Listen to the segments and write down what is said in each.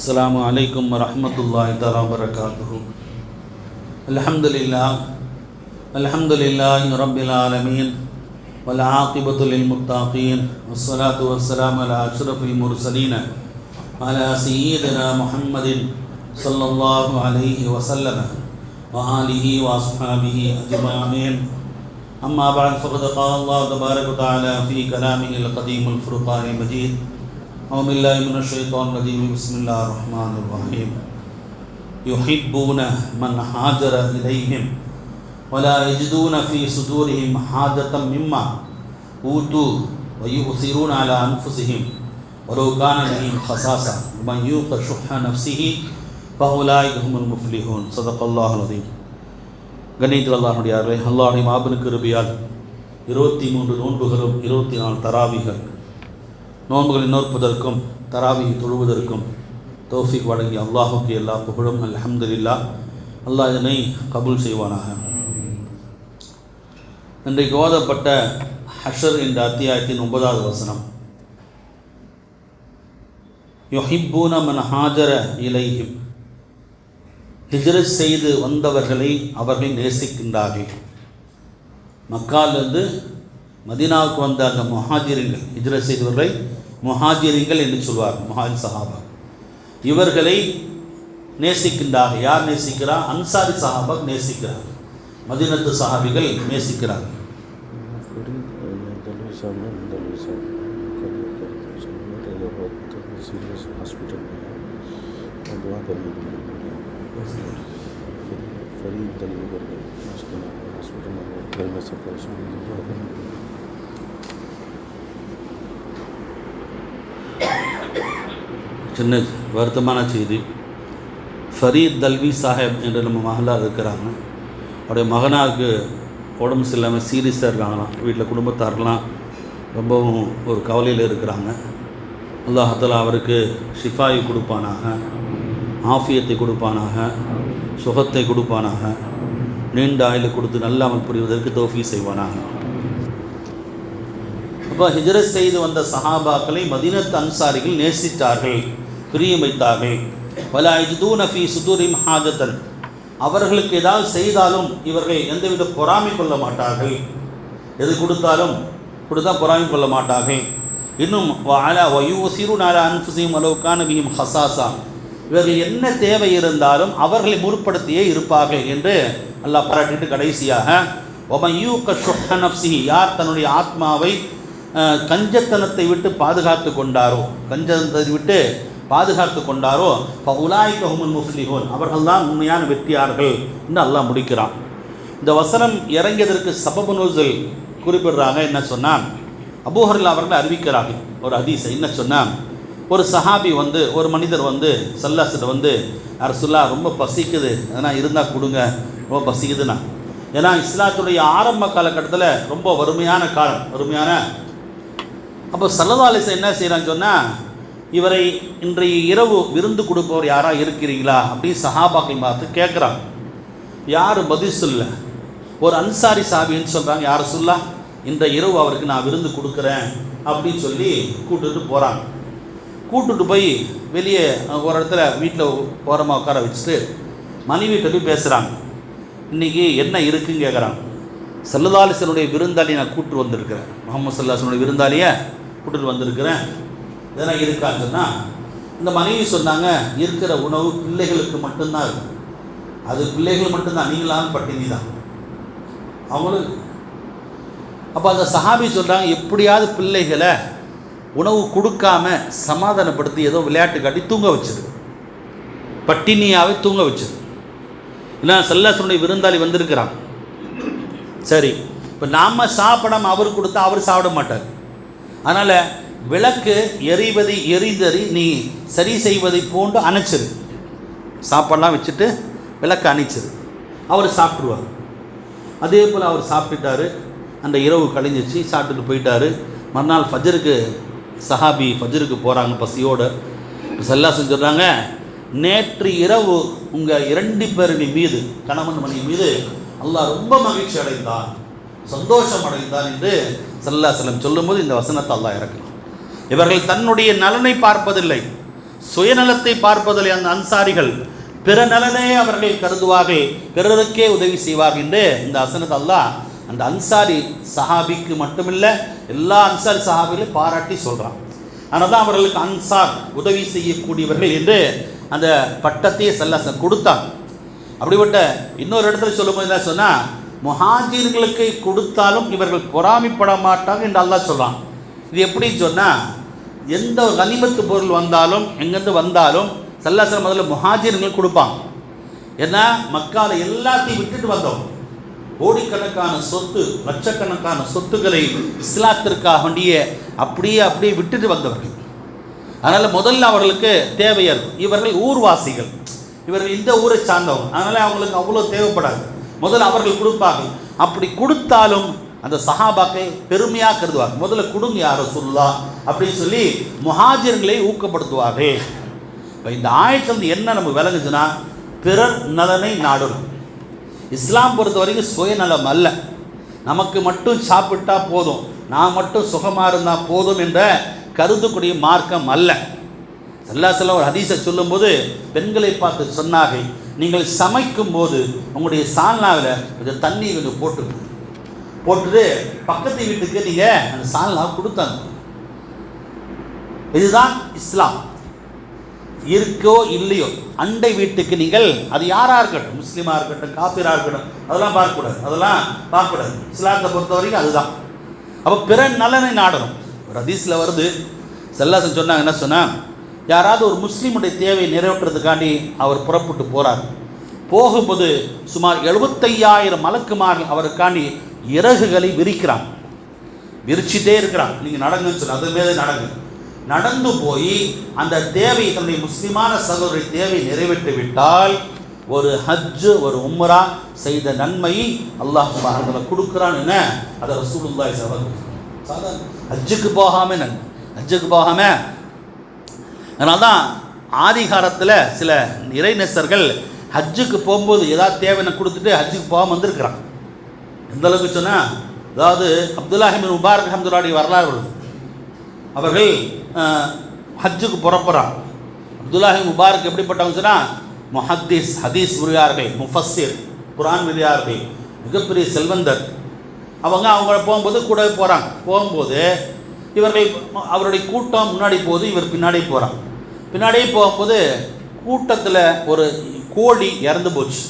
السلام عليكم ورحمة الله تعالى وبركاته الحمد لله الحمد لله رب العالمين والعاقبة للمتقين والصلاة والسلام على أشرف المرسلين على سيدنا محمد صلى الله عليه وسلم وآله وأصحابه أجمعين أما بعد فقد قال الله تبارك وتعالى في كلامه القديم الفرقان المجيد أعوذ بالله من الشيطان الرجيم بسم الله الرحمن الرحيم يحبون من هاجر إليهم ولا يجدون في صدورهم حاجة مما أوتوا ويؤثرون على أنفسهم ولو كان بهم خصاصة ومن يوق شح نفسه فأولئك هم المفلحون صدق الله العظيم கண்ணியத்தில் அல்லாஹுடையார்களே அல்லாஹுடைய மாபெரும் கிருபியால் இருபத்தி மூன்று நோன்புகளும் இருபத்தி நாலு தராவிகள் நோன்புகளை நோற்பதற்கும் தராவியை தொழுவதற்கும் தோஃபிக் வழங்கி அல்லாஹுக்கு எல்லா புகழும். அல்ஹம்துலில்லா. அல்லாஹ் இதனை கபூல் செய்வானாக. இன்றைக்கு ஓதப்பட்ட ஹஷர் என்ற அத்தியாயத்தின் ஒன்பதாவது வசனம். யொஹிப்பூன மன் ஹாஜர இலைஹிம். ஹிஜ்ரத் செய்து வந்தவர்களை அவர்கள் நேசிக்கின்றார்கள். மக்காலிருந்து மதினாவுக்கு வந்த அந்த முஹாஜிரிங்கள் இஜ்ரா செய்தவர்களை முஹாஜிரிங்கள் என்று சொல்வார் முஹாஜ் சஹாபா இவர்களை நேசிக்கின்றார் யார் நேசிக்கிறார் அன்சாரி சஹாபா நேசிக்கிறார் மதினத்து சஹாபிகள் நேசிக்கிறார் ஹாஸ்பிட்டல் சின்ன வருத்தமான செய்தி. ஃபரீத் தல்வி சாஹேப் என்று நம்ம மகளாக இருக்கிறாங்க. அவருடைய மகனாருக்கு உடம்பு சரியில்லாமல் சீரியஸாக இருக்காங்களாம். வீட்டில் குடும்பத்தாரெலாம் ரொம்பவும் ஒரு கவலையில் இருக்கிறாங்க. அல்லாஹத்தில் அவருக்கு ஷிஃபாயை கொடுப்பானாக ஆஃபியத்தை கொடுப்பானாக சுகத்தை கொடுப்பானாக நீண்ட ஆயுளை கொடுத்து நல்ல அமல் புரிவதற்கு தோஃபி செய்வானாக. அப்போ ஹிஜரத் செய்து வந்த சஹாபாக்களை மதினத்து அன்சாரிகள் நேசித்தார்கள் பிரியமைத்தார்கள் வைத்தார்கள். வல இஜ்தூன ஃபீ சுதூரிம் ஹாஜத்தன். அவர்களுக்கு ஏதாவது செய்தாலும் இவர்கள் எந்தவித பொறாமை கொள்ள மாட்டார்கள். எது கொடுத்தாலும் கொடுத்தா பொறாமை கொள்ள மாட்டார்கள். இன்னும் அலா சிறு நாலா அன்புசியும் அளவுக்கான பியும் ஹசாசா. இவர்கள் என்ன தேவை இருந்தாலும் அவர்களை முற்படுத்தியே இருப்பார்கள் என்று அல்லாஹ் பாராட்டிட்டு கடைசியாக ஒமையூ கஷுஹ நப்சி யார் தன்னுடைய ஆத்மாவை கஞ்சத்தனத்தை விட்டு பாதுகாத்து கொண்டாரோ? கஞ்சத்தனத்தை விட்டு பாதுகாத்து கொண்டாரோ? உலாய் கஹுமுல் முஃப்லிஹூன். அவர்கள்தான் உண்மையான வெற்றியார்கள் என்று அல்லாஹ் முடிக்கிறான். இந்த வசனம் இறங்கியதற்கு சபபு நூசல் குறிப்பிடுறாங்க. என்ன சொன்னால் அபூஹரில் அவர்கள் அறிவிக்கிறார்கள். ஒரு ஹதீஸை என்ன சொன்னால் ஒரு சஹாபி வந்து ஒரு மனிதர் வந்து சல்லாசிட்ட வந்து அரசுல்லா ரொம்ப பசிக்குது. அதனால் இருந்தால் கொடுங்க. ரொம்ப பசிக்குதுண்ணா ஏன்னா இஸ்லாத்துடைய ஆரம்ப காலகட்டத்தில் ரொம்ப வறுமையான காலம். வறுமையான அப்போ சல்லதாலிசை என்ன செய்கிறான்னு சொன்னால் இவரை இன்றைய இரவு விருந்து கொடுப்பவர் யாராக இருக்கிறீங்களா அப்படின்னு சஹாபாக்கள் பார்த்து கேட்குறாங்க. யார் பதில் சொல்ல ஒரு அன்சாரி சாபின்னு சொல்கிறாங்க யார் சொல்லா இந்த இரவு அவருக்கு நான் விருந்து கொடுக்குறேன் அப்படின்னு சொல்லி கூட்டுட்டு போகிறாங்க கூட்டுட்டு போய் வெளியே ஒரு இடத்துல வீட்டில் ஓரமாக உட்கார வச்சுட்டு மனைவிட்ட போய் பேசுகிறாங்க இன்றைக்கி என்ன இருக்குன்னு கேட்குறாங்க சல்லதாலிசனுடைய விருந்தாளியை நான் கூப்பிட்டு வந்திருக்கிறேன். முகமது சல்லாசனுடைய விருந்தாளியை கூட்டிட்டு வந்திருக்கிறேன். இதெல்லாம் இருக்காங்கன்னா இந்த மனைவி சொன்னாங்க இருக்கிற உணவு பிள்ளைகளுக்கு மட்டும்தான் இருக்கும். அது பிள்ளைகள் மட்டும்தான் நீங்களாம் பட்டினி தான். அவங்களுக்கு அப்போ அந்த சஹாபி சொல்கிறாங்க எப்படியாவது பிள்ளைகளை உணவு கொடுக்காம சமாதானப்படுத்தி ஏதோ விளையாட்டு காட்டி தூங்க வச்சிரு. பட்டினியாகவே தூங்க வச்சிரு. இல்லை செல்லாசனுடைய விருந்தாளி வந்திருக்கிறான். சரி இப்போ நாம் சாப்பிடாம அவர் கொடுத்தா அவர் சாப்பிட மாட்டார். அதனால் விளக்கு எரிவதை எரிந்தறி நீ சரி செய்வதை போன்று அணைச்சிரு. சாப்பாடெலாம் வச்சுட்டு விளக்கு அணைச்சிரு. அவர் சாப்பிட்ருவார் அதே போல் அவர் சாப்பிட்டுட்டாரு. அந்த இரவு கழிஞ்சிச்சு சாப்பிட்டுட்டு போயிட்டாரு. மறுநாள் ஃபஜருக்கு சஹாபி ஃபஜருக்கு போகிறாங்க பசியோடு. செல்லா செஞ்சுடுறாங்க. நேற்று இரவு உங்கள் இரண்டு பேரின் மீது கணவன் மணி மீது அல்லாஹ் ரொம்ப மகிழ்ச்சி அடைந்தான். சந்தோஷம் அடைந்தான் என்று சல்லா செல்லம் சொல்லும்போது இந்த வசனத்தை அல்லாஹ் இறக்கலாம் இவர்கள் தன்னுடைய நலனை பார்ப்பதில்லை சுயநலத்தை பார்ப்பதில்லை. அந்த அன்சாரிகள் பிற நலனே அவர்கள் கருதுவார்கள் பிறருக்கே உதவி செய்வார்கள் என்று இந்த வசனத்தை அல்லாஹ் அந்த அன்சாரி சஹாபிக்கு மட்டுமில்லை எல்லா அன்சாரி சஹாபிகளையும் பாராட்டி சொல்கிறான் ஆனால் தான் அவர்களுக்கு அன்சார் உதவி செய்யக்கூடியவர்கள் என்று அந்த பட்டத்தையே சல்லாசன் கொடுத்தாங்க அப்படிப்பட்ட இன்னொரு இடத்துல சொல்லும்போது என்ன சொன்னால் முஹாஜிர்களுக்கு கொடுத்தாலும் இவர்கள் பொறாமைப்பட மாட்டாங்க என்று அல்லா சொல்கிறான் இது எப்படின்னு சொன்னால் எந்த ஒரு கனிமத்து பொருள் வந்தாலும் எங்கேருந்து வந்தாலும் சல்லாசலம் முதல்ல முஹாஜிர்கள் கொடுப்பாங்க. ஏன்னா மக்கால எல்லாத்தையும் விட்டுட்டு வந்தோம். கோடிக்கணக்கான சொத்து லட்சக்கணக்கான சொத்துக்களை இஸ்லாத்திற்காக வேண்டிய அப்படியே அப்படியே விட்டுட்டு வந்தவர்கள். அதனால் முதல்ல அவர்களுக்கு தேவையா இருக்கும். இவர்கள் ஊர்வாசிகள். இவர்கள் இந்த ஊரை சார்ந்தவங்க. அதனால் அவங்களுக்கு அவ்வளோ தேவைப்படாது. முதல்ல அவர்கள் கொடுப்பார்கள் அப்படி கொடுத்தாலும் அந்த சஹாபாக்கை பெருமையாக கருதுவாங்க. முதல்ல கொடுங்க யாரோ சொல்லலாம் அப்படின்னு சொல்லி முஹாஜிர்களை ஊக்கப்படுத்துவார்கள் இப்போ இந்த ஆயத்தில் என்ன நம்ம விளங்குச்சுன்னா பிறர் நலனை நாடணும் இஸ்லாம் பொறுத்த வரைக்கும் சுயநலம் அல்ல. நமக்கு மட்டும் சாப்பிட்டா போதும். நான் மட்டும் சுகமாக இருந்தால் போதும் என்ற கருதுக்கூடிய மார்க்கம் அல்ல. அல்லா செல்லம் ஒரு ஹதீஸை சொல்லும்போது பெண்களை பார்த்து சொன்னார்கள் நீங்கள் சமைக்கும் போது உங்களுடைய சால்னாவில் கொஞ்சம் தண்ணி கொஞ்சம் போட்டு போட்டுட்டு பக்கத்து வீட்டுக்கு நீங்கள் அந்த சால்னா கொடுத்தாங்க. இதுதான் இஸ்லாம். இருக்கோ இல்லையோ அண்டை வீட்டுக்கு நீங்கள் அது யாராக இருக்கட்டும் முஸ்லீமாக இருக்கட்டும் காஃபிராக இருக்கட்டும் அதெல்லாம் பார்க்கக்கூடாது. அதெல்லாம் பார்க்கக்கூடாது. இஸ்லாத்தை பொறுத்த வரைக்கும் அதுதான். அப்போ பிற நலனை நாடணும். ஒரு ஹதீஸில் வருது செல்லாசன் சொன்னாங்க என்ன சொன்னால் யாராவது ஒரு முஸ்லீமுடைய தேவையை நிறைவேற்றுறதுக்காண்டி அவர் புறப்பட்டு போகிறார் போகும்போது சுமார் எழுபத்தையாயிரம் மலக்குமார்கள் அவருக்காண்டி இறகுகளை விரிக்கிறான். விரிச்சிட்டே இருக்கிறான். நீங்கள் நடங்குன்னு சொல்லி அது மேலே நடந்து போய் அந்த தேவை தன்னுடைய முஸ்லிமான சகோதரி தேவை நிறைவேற்றி விட்டால் ஒரு ஹஜ்ஜு ஒரு உம்ரா செய்த நன்மையை அல்லாஹ் அதில் கொடுக்குறான் என்ன? அதை ரசூலுல்லாய் சவர்கள் சாதாரண ஹஜ்ஜுக்கு போகாம நன்மை ஹஜ்ஜுக்கு போகாம அதனால தான் ஆதிகாரத்தில் சில இறைநெசர்கள் ஹஜ்ஜுக்கு போகும்போது ஏதாவது தேவைன்னு கொடுத்துட்டு ஹஜ்ஜுக்கு போகாமல் வந்திருக்கிறான். எந்த அளவுக்கு சொன்னால் அதாவது அப்துல்லாஹிமின் முபாரக் அஹமதுல்லாடி வரலாறு வருது அவர்கள் ஹஜ்ஜுக்கு புறப்படுறான் அப்துல்லாஹி முபாரக் எப்படிப்பட்டவங்க சொன்னால் முஹத்தீஸ் ஹதீஸ் உரியார்கள் முஃபஸிர் குரான் விரியார்கள் மிகப்பெரிய செல்வந்தர். அவங்க அவங்க போகும்போது கூடவே போகிறாங்க போகும்போது இவர்கள் அவருடைய கூட்டம் முன்னாடி போகுது இவர் பின்னாடி போகிறாங்க பின்னாடியே போகும்போது கூட்டத்தில் ஒரு கோழி இறந்து போச்சு.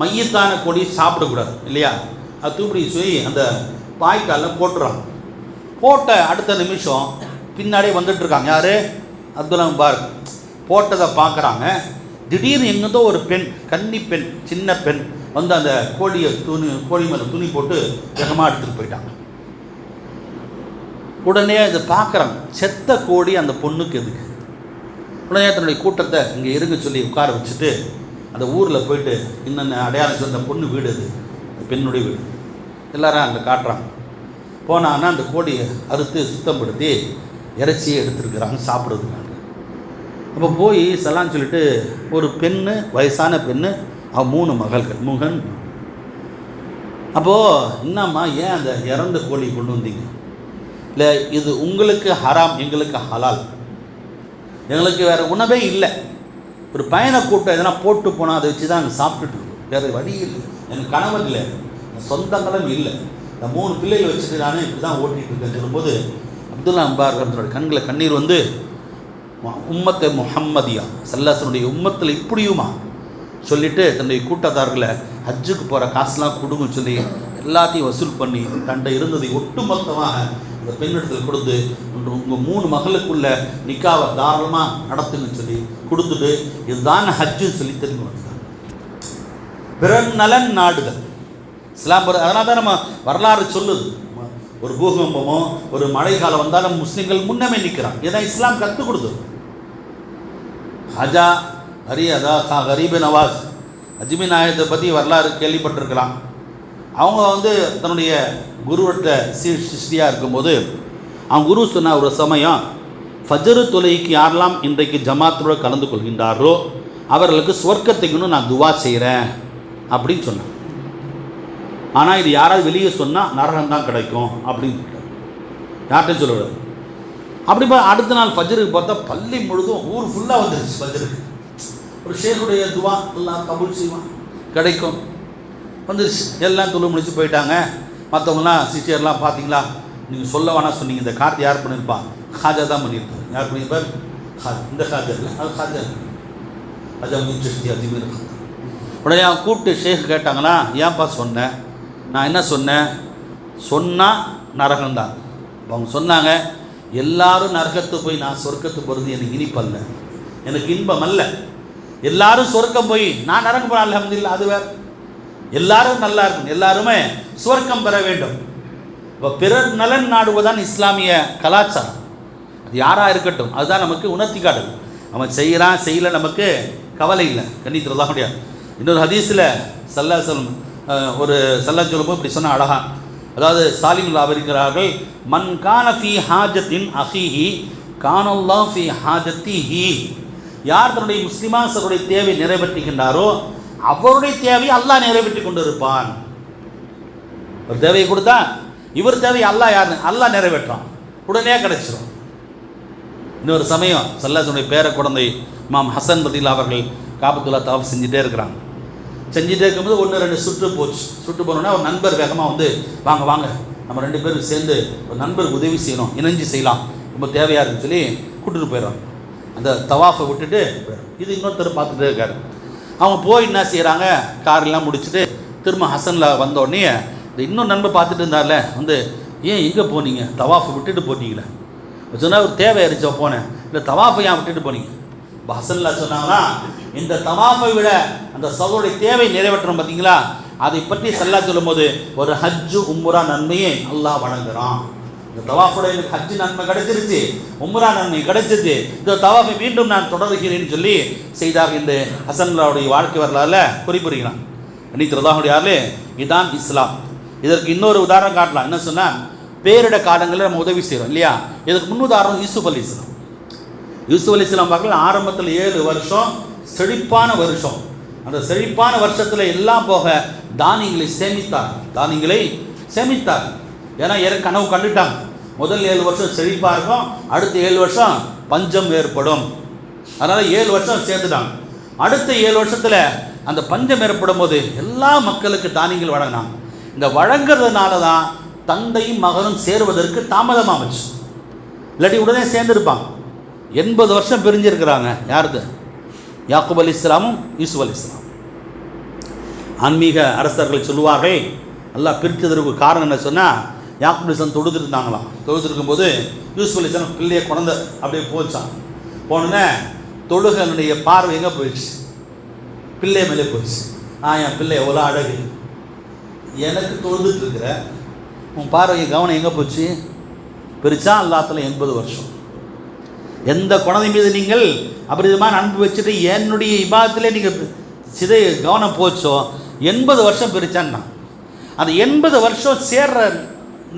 மையத்தான கோழி சாப்பிடக்கூடாது இல்லையா? அது தூப்பிடி சொல்லி அந்த வாய்க்காலில் போட்டுறாங்க போட்ட அடுத்த நிமிஷம் பின்னாடியே வந்துட்டு இருக்காங்க. யார்? அப்துல்லா பார் போட்டதை பார்க்குறாங்க. திடீர்னு எங்கேருந்தோ ஒரு பெண் கன்னி பெண் சின்ன பெண் வந்து அந்த கோழியை துணி கோழி மேலே துணி போட்டு வேகமாக எடுத்துகிட்டு போயிட்டாங்க. உடனே இதை பார்க்குறாங்க. செத்த கோழி அந்த பொண்ணுக்கு எதுக்கு? பிள்ளையாத்தனுடைய கூட்டத்தை இங்கே இருங்க சொல்லி உட்கார வச்சுட்டு அந்த ஊரில் போயிட்டு இன்னென்ன அடையாளம் சொன்ன பொண்ணு வீடு அது பெண்ணுடைய வீடு. எல்லாரும் அங்கே காட்டுறாங்க. போனான்னா அந்த கோழியை அறுத்து சுத்தப்படுத்தி இறைச்சியை எடுத்துருக்குறாங்க சாப்பிட்றதுக்காங்க அப்போ போய் சலான்னு சொல்லிட்டு ஒரு பெண்ணு வயசான பெண்ணு அவன் மூணு மகள்கள் முகன். அப்போது என்னம்மா ஏன் அந்த இறந்த கோழி கொண்டு வந்தீங்க? இல்லை இது உங்களுக்கு ஹராம் எங்களுக்கு ஹலால். எங்களுக்கு வேறு உணவே இல்லை. ஒரு பயண கூட்டம் எதனா போட்டு போனால் அதை வச்சு தான் நாங்கள் சாப்பிட்டுட்டு இருக்கோம். வேறு வழி இல்லை. எனக்கு கணவன் இல்லை. என் சொந்தங்களும் இல்லை. இந்த மூணு பிள்ளைகள் வச்சுட்டு நான் இப்படி தான் ஓட்டிகிட்டு இருக்கேன்னு சொல்லும்போது அப்துல்லா அம்பார் அவர்களோட கண்ணில் கண்ணீர் வந்து உம்மத்தை முஹம்மதியா? சல்லாசனுடைய உம்மத்தில் இப்படியுமா? சொல்லிட்டு தன்னுடைய கூட்டத்தார்களை ஹஜ்ஜுக்கு போகிற காசுலாம் கொடுங்கன்னு சொல்லி எல்லாத்தையும் வசூல் பண்ணி தண்டை இருந்ததை ஒட்டுமொத்தமாக இந்த பெண்ணிடத்தில் கொடுத்து உங்கள் மூணு மகளுக்குள்ள நிக்காவை தாராளமாக நடத்துன்னு சொல்லி கொடுத்துட்டு இதுதான் ஹஜ்ஜுன்னு சொல்லி தெரிஞ்சு வந்தாங்க பிறர் நலன் இஸ்லாம் அதனால தான் நம்ம வரலாறு சொல்லுது. ஒரு பூகம்பமோ ஒரு மழை காலம் வந்தாலும் முஸ்லீம்கள் முன்னமே நிற்கிறான் இதான் இஸ்லாம் கற்றுக் கொடுத்தது. ஹஜா ஹரி அதா கா கரீபு நவாஸ். அஜ்மி நாயத்தை பற்றி வரலாறு கேள்விப்பட்டிருக்கலாம். அவங்க வந்து தன்னுடைய குருவட்ட சி சிஷ்டியாக இருக்கும்போது அவங்க குரு சொன்ன ஒரு சமயம் ஃபஜரு தொலைக்கு யாரெல்லாம் இன்றைக்கு ஜமாத்தோடு கலந்து கொள்கின்றாரோ அவர்களுக்கு சொர்க்கத்தைக்குன்னு நான் துவா செய்கிறேன் அப்படின்னு சொன்னேன் ஆனால் இது யாராவது வெளியே சொன்னால் நரகம் தான் கிடைக்கும் அப்படின்னு சொல்லிட்டார் யார்கிட்ட சொல்லுவார்? அப்படி அடுத்த நாள் ஃபஜ்ருக்கு பார்த்தா பள்ளி முழுதும் ஊர் ஃபுல்லாக வந்துருச்சு ஃபஜருக்கு. ஒரு ஷேக்குடைய துவா எல்லாம் கபுல் செய்வான் கிடைக்கும். வந்துருச்சு. எல்லாம் தொழு முடிச்சு போயிட்டாங்க. மற்றவங்களாம் சிஸ்டர்லாம் பார்த்தீங்களா நீங்கள் சொல்ல வேணாம் சொன்னீங்க. இந்த கார்டு யார் பண்ணியிருப்பான் ஹாஜா தான் பண்ணியிருப்பார் யார் பண்ணியிருப்பார் ஹாஜா. இந்த ஹாஜா இல்லை. அது ஹாஜா ஹாஜா மீன் அதிகமாக இருக்கும். உடனே அவன் கூப்பிட்டு ஷேக் கேட்டாங்களா ஏன்ப்பா சொன்னேன் நான் என்ன சொன்னேன் சொன்னால் நரகம்தான். அவங்க சொன்னாங்க எல்லாரும் நரகத்து போய் நான் சொர்க்கத்து போகிறது எனக்கு இனிப்பல்ல எனக்கு இன்பம் அல்ல. எல்லாரும் சொர்க்கம் போய் நான் நரகம் போகிறேன் அல்ஹம்துலில்லாஹ் அது வேற. எல்லாரும் நல்லா இருக்கணும். எல்லாருமே சுவர்க்கம் பெற வேண்டும். இப்போ பிறர் நலன் நாடுவதுதான் இஸ்லாமிய கலாச்சாரம். அது யாராக இருக்கட்டும் அதுதான் நமக்கு உணர்த்தி காட்டுது. அவன் செய்கிறான் செய்யல நமக்கு கவலை இல்லை. கண்ணியத்தில் தான் முடியாது இன்னொரு ஹதீஸில் சல்லா சொல்லும் ஒரு சல்லா சொல்லும்போது இப்படி சொன்ன அழகா. அதாவது சாலிமுல்லா இருக்கிறார்கள் மன் கான ஃபி ஹாஜத்தின் அஹிஹி கானல்லா ஃபி ஹாஜத்திஹி. யார் தன்னுடைய முஸ்லிமாசருடைய தேவை நிறைவேற்றுகின்றாரோ அவருடைய தேவையை அல்லாஹ் நிறைவேற்றி கொண்டு இருப்பான் ஒரு தேவையை கொடுத்தா இவர் தேவை அல்லாஹ் யார்? அல்லாஹ் நிறைவேற்றான். உடனே கிடைச்சிடும் இன்னொரு சமயம் சல்லாசனுடைய பேர குழந்தை மாம் ஹசன் பதில் அவர்கள் காபத்துல்லா தவாஃப் செஞ்சுட்டே இருக்கிறாங்க செஞ்சுட்டே இருக்கும்போது ஒன்று ரெண்டு சுற்று போச்சு. சுற்று போனோன்னா ஒரு நண்பர் வேகமாக வந்து வாங்க வாங்க நம்ம ரெண்டு பேரும் சேர்ந்து ஒரு நண்பருக்கு உதவி செய்யணும். இணைஞ்சு செய்யலாம். ரொம்ப தேவையாக இருக்குன்னு சொல்லி கூட்டிட்டு போயிடுறோம் அந்த தவாஃபை விட்டுட்டு இது இன்னொருத்தர் பார்த்துட்டே இருக்காரு. அவங்க போய் என்ன செய்கிறாங்க காரெல்லாம் முடிச்சுட்டு திரும்ப ஹசனில் வந்தோடனே இந்த இன்னொரு நண்பர் பார்த்துட்டு இருந்தார்ல வந்து ஏன் எங்கே போனீங்க? தவாஃபை விட்டுட்டு போட்டீங்களே சொன்னால் ஒரு தேவை இருந்துச்சோ போனேன். இல்லை தவாஃபை ஏன் விட்டுட்டு போனீங்க? இப்போ ஹசனில் சொன்னாங்கன்னா இந்த தவாஃபை விட அந்த சகோடைய தேவை நிறைவேற்றணும் பார்த்தீங்களா அதை பற்றி சல்லா சொல்லும்போது ஒரு ஹஜ்ஜு உம்முரா நன்மையை அல்லாஹ் வழங்குறான். இந்த தவாஃபோட எனக்கு ஹஜ்ஜு நன்மை கிடைச்சிருச்சு உம்ரா நன்மை கிடைச்சிருச்சு இந்த தவாஃபை மீண்டும் நான் தொடர்கிறேன்னு சொல்லி செய்தார் என்று ஹசன்லாவுடைய வாழ்க்கை வரலாறுல குறிப்பிடுகிறான். அன்னித்திரதாவுடைய ஆளு இதான் இஸ்லாம். இதற்கு இன்னொரு உதாரணம் காட்டலாம். என்ன சொன்னால் பேரிட காலங்களில் நம்ம உதவி செய்கிறோம் இல்லையா? இதுக்கு முன் உதாரணம் யூசுப் அலி இஸ்லாம். யூசுப் அலி இஸ்லாம் பார்க்கலாம் ஆரம்பத்தில் ஏழு வருஷம் செழிப்பான வருஷம். அந்த செழிப்பான வருஷத்தில் எல்லாம் போக தானியங்களை சேமித்தார். தானியங்களை சேமித்தார். ஏன்னா ஏற கனவு கண்டுட்டாங்க முதல் ஏழு வருஷம் செழிப்பாக இருக்கும். அடுத்த ஏழு வருஷம் பஞ்சம் ஏற்படும். அதனால் ஏழு வருஷம் சேர்த்துட்டாங்க அடுத்த ஏழு வருஷத்தில் அந்த பஞ்சம் ஏற்படும் போது எல்லா மக்களுக்கு தானியங்கள் வழங்கினாங்க இந்த வழங்குறதுனால தான் தந்தையும் மகனும் சேருவதற்கு தாமதமாகச்சு இல்லாட்டி உடனே சேர்ந்துருப்பாங்க எண்பது வருஷம் பிரிஞ்சிருக்கிறாங்க. யாருது யாக்குப் அலி இஸ்லாமும் யூசுப் அலி இஸ்லாம். ஆன்மீக அரசர்கள் சொல்லுவார்கள் நல்லா பிரித்ததற்கு காரணம் என்ன சொன்னால் யாக்கூப் அலி இஸ்லாம் தொழுதுட்டு இருந்தாங்களாம் தொழுதுட்டு இருக்கும்போது யூசுப் அலி இஸ்லாம் பிள்ளையை குழந்த அப்படியே போச்சான் போனோன்னே தொழுகனுடைய பார்வை எங்கே போயிடுச்சு? பிள்ளை மேலே போயிடுச்சு. ஆ என் பிள்ளை எவ்வளோ அழகு. எனக்கு தொழுதுட்டு இருக்கிற உன் பார்வை கவனம் எங்கே போச்சு? பிரிச்சா அல்லாத்துல எண்பது வருஷம். எந்த குழந்தை மீது நீங்கள் அபரிதமான அன்பு வச்சுட்டு என்னுடைய இபாதத்திலே நீங்கள் சிதை கவனம் போச்சோ? எண்பது வருஷம் பிரிச்சான்னா. அந்த எண்பது வருஷம் சேர்ற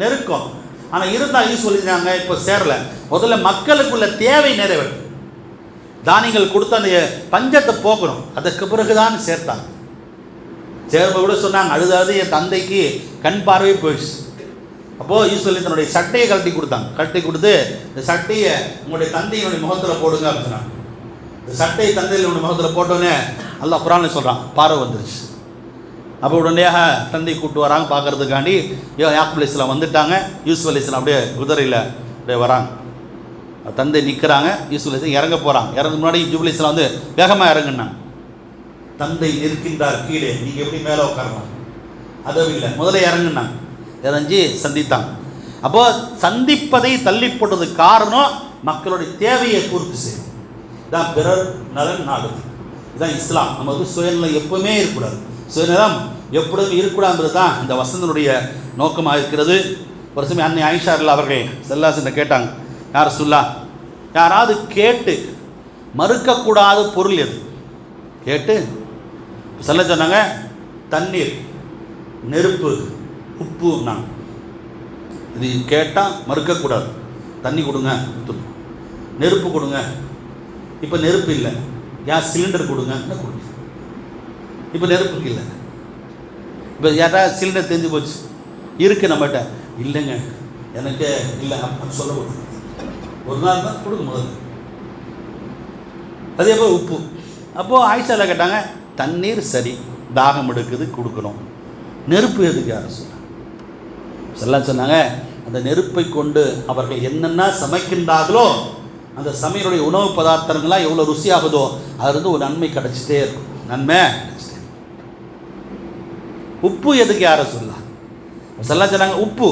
நெருக்கம். ஆனால் இருந்தால் யூஸ் சொல்லியிருந்தாங்க இப்போ சேரல. முதல்ல மக்களுக்குள்ள தேவை நிறைவேறும் தானியங்கள் கொடுத்து அந்த பஞ்சத்தை போக்கணும். அதற்கு பிறகுதான் சேர்த்தாங்க. சேர்ப்ப கூட சொன்னாங்க அழுதாது என் தந்தைக்கு கண் பார்வை போயிடுச்சு. அப்போது யூஸ்வலி தன்னுடைய சட்டையை கழட்டி கொடுத்தாங்க. கழட்டி கொடுத்து இந்த சட்டையை உங்களுடைய தந்தையினுடைய முகத்தில் போடுங்க அப்படின்னு சொன்னாங்க. இந்த சட்டையை தந்தையினுடைய முகத்தில் போட்டோன்னே நல்லா குரானில் சொல்கிறான் பார்வை வந்துருச்சு. அப்போ உடனடியாக தந்தை கூப்பிட்டு வராங்க பார்க்கறதுக்காண்டி யோ யாக்குப் இஸ்லாம் வந்துட்டாங்க. யூசுப் அலி இஸ்லாம் அப்படியே குதிரையில் அப்படியே வராங்க. தந்தை நிற்கிறாங்க யூஸ்வலிஸில் அலி இறங்க போகிறாங்க இறங்க முன்னாடி ஜூபிலி இஸ்லாம் வந்து வேகமாக இறங்குனாங்க. தந்தை நிற்கின்றார் கீழே. நீங்கள் எப்படி மேலே உட்காரலாம் அதுவும் இல்லை. முதல்ல இறங்குனாங்க. இறஞ்சி சந்தித்தாங்க. அப்போ சந்திப்பதை தள்ளி போட்டதுக்கு காரணம் மக்களுடைய தேவையை பூர்த்தி செய்யும் இதான் பிறர் நலன் நாடு இதுதான் இஸ்லாம். நமக்கு சுயநலம் எப்பவுமே இருக்கக்கூடாது. சுயநலம் எப்பொழுதும் இருக்கக்கூடாதுன்றது தான் இந்த வசந்தனுடைய நோக்கமாக இருக்கிறது. ஒரு சமயம் அன்னை ஆயிஷா இல்ல அவர்கள் சென்று கேட்டாங்க யார் சொல்லா யாராவது கேட்டு மறுக்கக்கூடாத பொருள் எது? கேட்டு சொல்ல சொன்னாங்க தண்ணீர் நெருப்பு உப்புன்னாங்க இது கேட்டால் மறுக்கக்கூடாது. தண்ணி கொடுங்க நெருப்பு கொடுங்க. இப்போ நெருப்பு இல்லை. கேஸ் சிலிண்டர் கொடுங்க என்ன கொடுங்க. இப்போ நெருப்புக்கு இல்லை. இப்போ யாராவது சிலிண்டர் தெரிஞ்சு போச்சு? இருக்கு நம்மகிட்ட. இல்லைங்க. எனக்கு இல்லை அப்படின்னு சொல்லக்கூடாது ஒரு நாள் தான் கொடுக்க முதல்ல. அதே போல் உப்பு. அப்போது ஆயிஷாவில் கேட்டாங்க தண்ணீர் சரி. தாகம் எடுக்குது கொடுக்கணும். நெருப்பு எதுக்கு யாரும் சொன்னாங்க எல்லாம் சொன்னாங்க. அந்த நெருப்பை கொண்டு அவர்கள் என்னென்ன சமைக்கின்றார்களோ அந்த சமையலுடைய உணவு பதார்த்தங்கள்லாம் எவ்வளோ ருசியாகுதோ அதுலேருந்து ஒரு நன்மை கிடச்சிட்டே இருக்கும். நன்மை? உப்பு எதுக்கு யாரை சொல்லலாம் சொல்ல சொன்னாங்க உப்பு.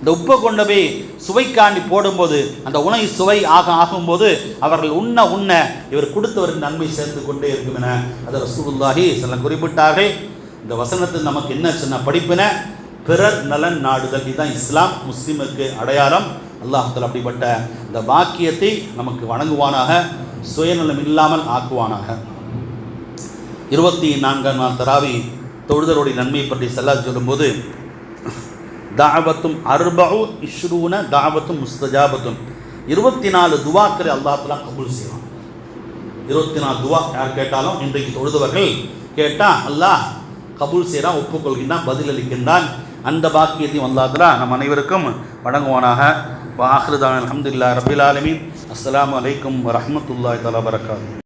இந்த உப்பை கொண்டு போய் சுவைக்காண்டி போடும்போது அந்த உணவு சுவை ஆக ஆகும்போது அவர்கள் உண்ண உண்ண இவர் கொடுத்தவருக்கு நன்மை சேர்ந்து கொண்டே இருக்கும் என அதை ரசூலுல்லாஹி சில குறிப்பிட்டார்கள். இந்த வசனத்தில் நமக்கு என்ன சொன்ன படிப்பின பிறர் நலன் நாடுதல். இதுதான் இஸ்லாம் முஸ்லீமுக்கு அடையாளம். அல்லாஹத்தில் அப்படிப்பட்ட இந்த பாக்கியத்தை நமக்கு வணங்குவானாக சுயநலம் இல்லாமல் ஆக்குவானாக. இருபத்தி நான்காம் நாள் தராவி தொழுதலுடைய நன்மை பற்றி செல்லா சொல்லும்போது தாவத்தும் அர்பவு இஷ்ரூன தாவத்தும் முஸ்தஜாபத்தும். இருபத்தி நாலு துவாக்களை அல்லாஹ்தலா கபூல் செய்வான். இருபத்தி நாலு துவா யார் கேட்டாலும் இன்றைக்கு தொழுதவர்கள் கேட்டால் அல்லாஹ் கபூல் செய்கிறான் ஒப்புக்கொள்கின்றான் பதிலளிக்கின்றான். அந்த பாக்கியத்தையும் அல்லாத்துலா நம் அனைவருக்கும் வழங்குவானாக. வாஹ்ருதான் அலமதுல்லா ரபில் ஆலமின். அஸ்லாம் வலைக்கம் வரஹ்மத்துல்லாஹி தலா வரகாத்துஹு